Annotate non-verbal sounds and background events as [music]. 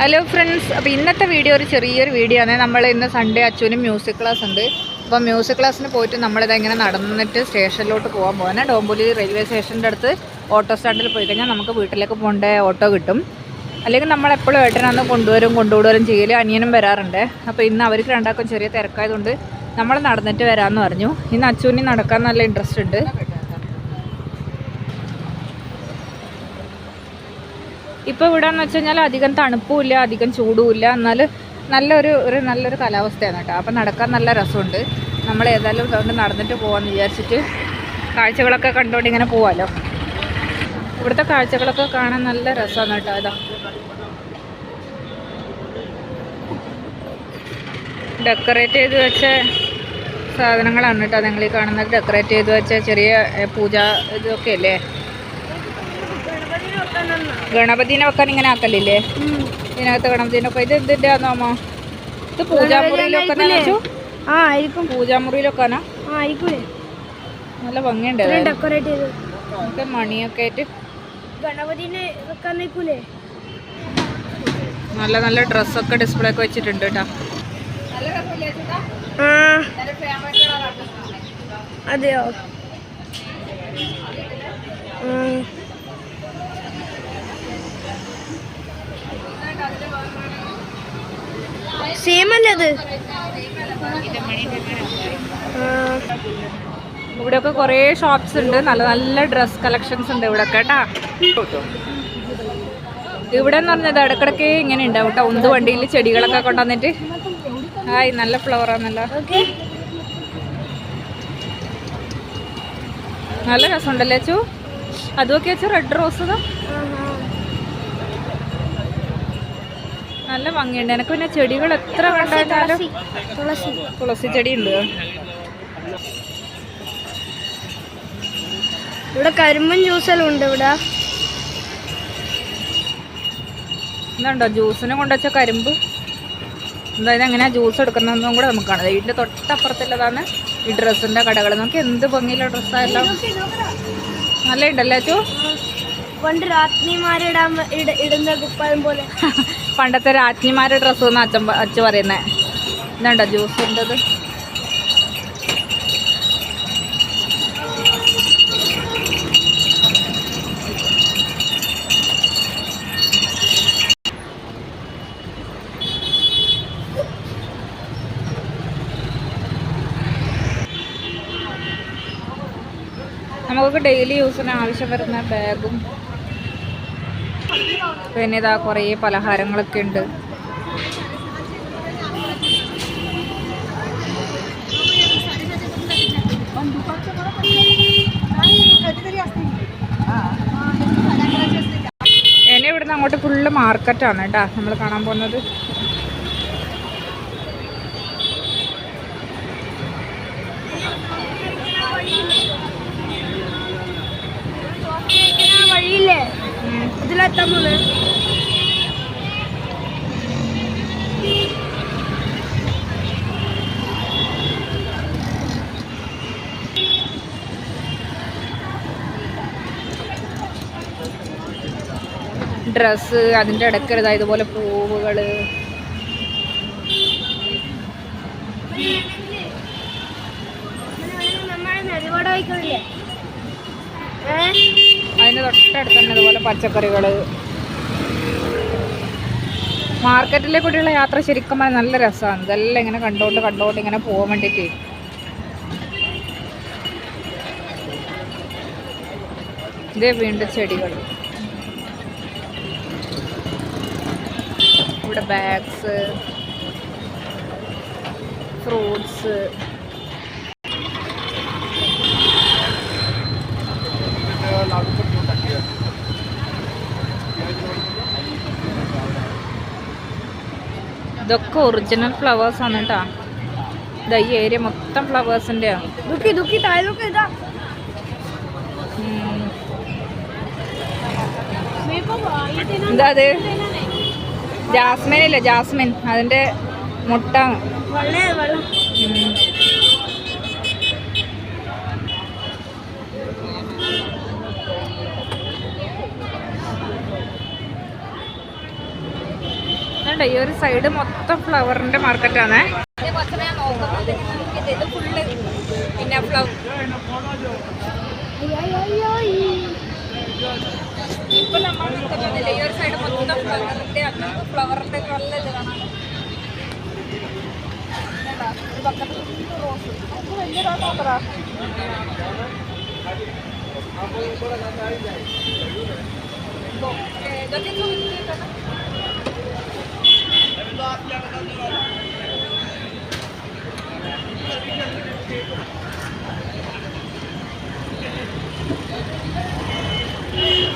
Hello friends അപ്പോൾ ഇന്നത്തെ video ഒരു ചെറിയൊരു വീഡിയോ ആണ്. നമ്മൾ ഇന്ന് സൺഡേ അച്ഛനും മ്യൂസിക് ക്ലാസ് ഉണ്ട്. അപ്പോൾ മ്യൂസിക് ക്ലാസ്സിന് പോയിട്ട് നമ്മളിത് എങ്ങനെ നടന്നിട്ട് സ്റ്റേഷനിലോട്ട് പോകാൻ പോകാനാണ് ഡോംബോലി റെയിൽവേ സ്റ്റേഷന്റെ അടുത്ത് ഓട്ടോ സ്റ്റാൻഡിൽ പോയി കഴിഞ്ഞാൽ നമുക്ക് വീട്ടിലേക്ക് പോകേണ്ട ഓട്ടോ കിട്ടും. അല്ലെങ്കിൽ നമ്മളെപ്പോഴും ഏട്ടനൊന്ന് കൊണ്ടുവരും കൊണ്ടുവിടുകയും ചെയ്യൽ അനിയനും വരാറുണ്ട്. അപ്പോൾ ഇന്ന് അവർക്ക് രണ്ടാക്കും ചെറിയ തിരക്കായതുകൊണ്ട് നമ്മൾ നടന്നിട്ട് വരാമെന്ന് പറഞ്ഞു. ഇന്ന് അച്ഛനും നടക്കാൻ നല്ല ഇൻട്രസ്റ്റ് ഉണ്ട്. ഇപ്പോൾ ഇവിടെ എന്ന് വെച്ച് കഴിഞ്ഞാൽ അധികം തണുപ്പുമില്ല അധികം ചൂടുമില്ല. എന്നാൽ നല്ലൊരു ഒരു നല്ലൊരു കാലാവസ്ഥയാണ് കേട്ടോ. അപ്പം നടക്കാൻ നല്ല രസമുണ്ട്. നമ്മൾ ഏതായാലും അതുകൊണ്ട് നടന്നിട്ട് പോകാമെന്ന് വിചാരിച്ചിട്ട് കാഴ്ചകളൊക്കെ കണ്ടുകൊണ്ട് ഇങ്ങനെ പോവാമല്ലോ ഇവിടുത്തെ കാഴ്ചകളൊക്കെ കാണാൻ നല്ല രസമാണ് കേട്ടോ അതാ ഡെക്കറേറ്റ് ചെയ്ത് വെച്ച സാധനങ്ങളാണ് കേട്ടോ നിങ്ങൾ ഈ കാണുന്നത്. ഡെക്കറേറ്റ് ചെയ്ത് വെച്ച ചെറിയ പൂജ ഇതൊക്കെ അല്ലേ? ഗണപതിനെ വെക്കാൻ ഇങ്ങനെ ആക്കലില്ലേ? ഇതിനകത്ത് ഗണപതിനെ ഇത് എന്തിന്റെ ആന്നോ ഇത് പൂജാമുറിയിലൊക്കെ ആ ആയിരിക്കും. പൂജാമുറിയിലൊക്കാനാ നല്ല ഭംഗിയുണ്ട് ഡെക്കറേറ്റ് ചെയ്ത്. മണിയൊക്കെ ആയിട്ട് ഗണപതിനെ വെക്കാൻ നിൽക്കൂലേ? നല്ല നല്ല ഡ്രസ്സൊക്കെ ഡിസ്പ്ലേ ഒക്കെ വെച്ചിട്ടുണ്ട് കേട്ടോ. അതെയോ? സെയിം അല്ലേ അത് ഇവിടെയൊക്കെ കുറേ ഷോപ്സ് ഉണ്ട്. നല്ല നല്ല ഡ്രസ് കളക്ഷൻസ് ഉണ്ട് ഇവിടെ കേട്ടാ ഇവിടെ എന്ന് പറഞ്ഞത് ഇടക്കിടക്ക് ഇങ്ങനെ ഉണ്ടാവും കേട്ടോ ഉന്ത് വണ്ടിയിൽ ചെടികളൊക്കെ കൊണ്ടുവന്നിട്ട്. ഹായ് നല്ല ഫ്ലവറാണല്ലോ നല്ല രസമുണ്ടല്ലേ ചു അതുമൊക്കെ വെച്ചാൽ റെഡ് റോസ് ഇതാ ആഹാ. നല്ല ഭംഗിയുണ്ട്. എനിക്ക് പിന്നെ ചെടികൾ എത്ര കണ്ടാലും തുളസി ചെടി ഉണ്ട് ഇവിടെ കരിമ്പൻ ജ്യൂസെല്ലാം ഉണ്ട് ഇവിടെ. എന്താണ്ടോ ജ്യൂസിനെ കൊണ്ടുവച്ച കരിമ്പ്. എന്തായാലും എങ്ങനെയാ ജ്യൂസ് എടുക്കുന്നതെന്നും കൂടെ നമുക്ക് കാണാം. വീടിന്റെ തൊട്ടപ്പുറത്തുള്ളതാണ് ഈ ഡ്രസ്സിന്റെ കടകൾ നമുക്ക് എന്ത് ഭംഗിയുള്ള ഡ്രസ്സായാലും നല്ല ഉണ്ടല്ലേ ചു പണ്ട് രാജ്ഞിമാരിടാൻ ഇടുന്ന കുപ്പായം പോലെ. [laughs] പണ്ടത്തെ രാജ്ഞിമാരുടെ ഡ്രസ്സ് എന്ന് അച്ഛൻ അച്ഛ പറയുന്നത് ഇതുണ്ടോ ജ്യൂസ് ഉണ്ടത് നമുക്ക് ഡെയിലി യൂസിന് ആവശ്യം വരുന്ന ബാഗും പിന്നെ ഇതാ കുറേ പലഹാരങ്ങളൊക്കെ ഉണ്ട്. എന്നെ ഇവിടുന്ന് അങ്ങോട്ട് ഫുള്ള് മാർക്കറ്റാണ് കേട്ടോ നമ്മൾ കാണാൻ പോകുന്നത്. ഇതിലെത്താൻ പോണേ ഡ്രസ്സ് അതിന്റെ ഇടയ്ക്ക് ഇതുപോലെ പൂവുകൾ ഏ അതിന്റെ തൊട്ടടുത്ത് തന്നെ പച്ചക്കറികൾ മാർക്കറ്റിലെ കൂടിയുള്ള യാത്ര ശരിക്കും നല്ല രസമാണ് ഇതെല്ലാം ഇങ്ങനെ കണ്ടോണ്ട് കണ്ടോണ്ട് ഇങ്ങനെ പോകാൻ വേണ്ടിയിട്ട് ഇതേ വീണ്ടും ചെടികൾ ഇവിടെ ബാഗ്സ് ഫ്രൂട്ട്സ് ഇതൊക്കെ ഒറിജിനൽ ഫ്ലവേഴ്സ് ആണ് കേട്ടോ ഇതാ ഈ ഏരിയ മൊത്തം ഫ്ലവേഴ്സിന്റെ ആണ് ദുഃഖി ദുഃഖി താഴെ ദുഃഖി ഇതാ. ഉം. എന്താ അത് ജാസ്മിൻ ഇല്ലേ ജാസ്മിൻ. അതിന്റെ മുട്ട. അതുകൊണ്ട് ഈ ഒരു സൈഡ് മൊത്തം ഫ്ലവറിന്റെ മാർക്കറ്റാണ് പിന്നെ ഫ്ലവർ ഇപ്പൊ നമ്മൾ ഈ ഫ്ലവറിന്റെ ഫ്ലവറിന്റെ കാണാം. കണ്ടോ? ഇതൊക്കെ